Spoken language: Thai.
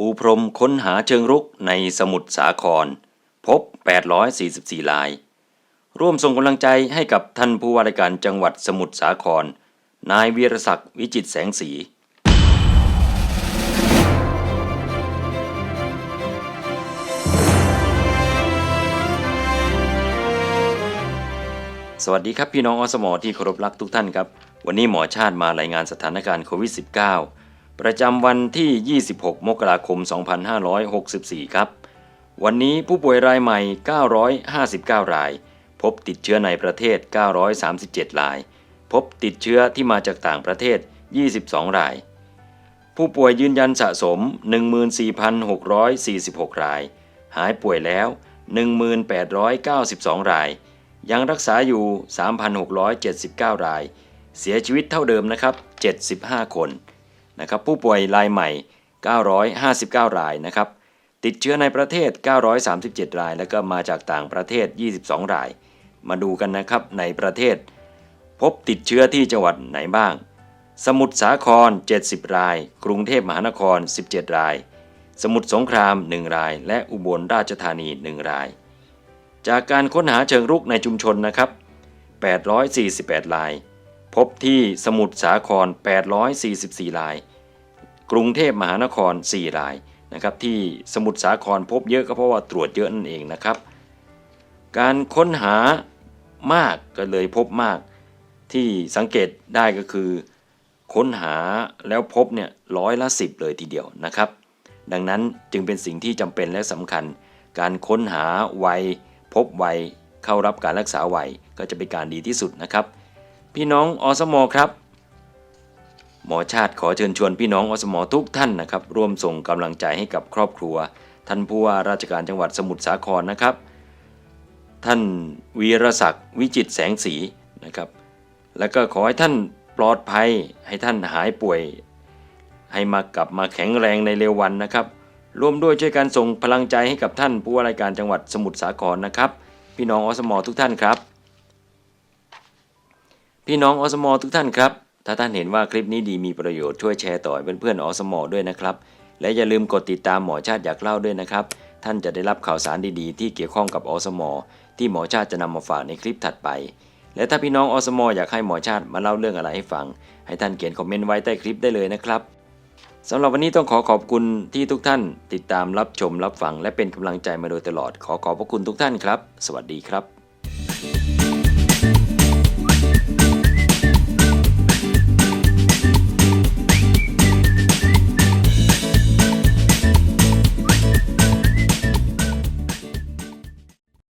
ปูพรมค้นหาเชิงรุกในสมุทรสาคร พบ 844ลาย ร่วมส่งกำลังใจให้กับท่านผู้ว่าราชการจังหวัดสมุทรสาคร นายวีรศักดิ์วิจิตแสงสีสวัสดีครับพี่น้องอสมอที่เคารพรักทุกท่านครับ วันนี้หมอชาติมารายงานสถานการณ์โควิด -19 ประจำวันที่ 26 มกราคม 2564 ครับ วันนี้ผู้ป่วยรายใหม่ 959 ราย พบติดเชื้อในประเทศ 937 ราย พบติดเชื้อที่มาจากต่างประเทศ 22 ราย ผู้ป่วยยืนยันสะสม 14,646 ราย หายป่วยแล้ว 1,892 ราย ยังรักษาอยู่ 3,679 ราย เสียชีวิตเท่าเดิมนะครับ 75 คน นะครับผู้ป่วยรายใหม่ 959 รายนะครับติดเชื้อในประเทศ 937 ราย แล้วก็มาจากต่างประเทศ 22 ราย มาดูกันนะครับในประเทศ พบติดเชื้อที่จังหวัดไหนบ้าง สมุทรสาคร 70 ราย กรุงเทพมหานคร 17 ราย สมุทรสงคราม 1 ราย และอุบลราชธานี 1 ราย จากการค้นหาเชิงรุกในชุมชนนะครับ 848 ราย พบที่สมุทรสาคร 844ราย กรุงเทพมหานคร 4 รายนะครับที่สมุทรสาครพบเยอะก็เพราะว่าตรวจเยอะนั่นเองนะครับ การค้นหามากก็เลยพบมากที่สังเกตได้ก็คือ ค้นหาแล้วพบเนี่ยร้อยละสิบเลยทีเดียวนะครับ ดังนั้นจึงเป็นสิ่งที่จำเป็นและสำคัญ การค้นหาไวพบไวเข้ารับการรักษาไวก็จะเป็นการดีที่สุดนะครับ พี่น้องอสมอครับ หมอชาติขอเชิญชวนพี่น้องอสมอทุกท่านนะครับ ร่วมส่งกำลังใจให้กับครอบครัว ท่านผู้ว่าราชการจังหวัดสมุทรสาครนะครับ ท่านวีรศักดิ์วิจิตแสงสีนะครับ แล้วก็ขอให้ท่านปลอดภัยให้ท่านหายป่วย ให้มากลับมาแข็งแรงในเร็ววันนะครับร่วมด้วยช่วยกันส่งพลังใจให้กับท่านผู้ว่าราชการจังหวัดสมุทรสาครนะครับ พี่น้องอสมอทุกท่านครับ พี่น้องอสมอทุกท่านครับ ถ้าท่านเห็นว่าคลิปนี้ดีมีประโยชน์ช่วยแชร์ต่อให้เพื่อนๆอสมอด้วยนะครับ และอย่าลืมกดติดตามหมอชาติอยากเล่าด้วยนะครับ ท่านจะได้รับข่าวสารดีๆ ที่เกี่ยวข้องกับอสมอที่หมอชาติจะนำมาฝากในคลิปถัดไป และถ้าพี่น้องอสมออยากให้หมอชาติมาเล่าเรื่องอะไรให้ฟัง ให้ท่านเขียนคอมเมนต์ไว้ใต้คลิปได้เลยนะครับสำหรับวันนี้ต้องขอขอบคุณที่ทุกท่าน ติดตามรับชมรับฟัง และเป็นกำลังใจมาโดยตลอด ขอขอบพระคุณทุกท่านครับ สวัสดีครับ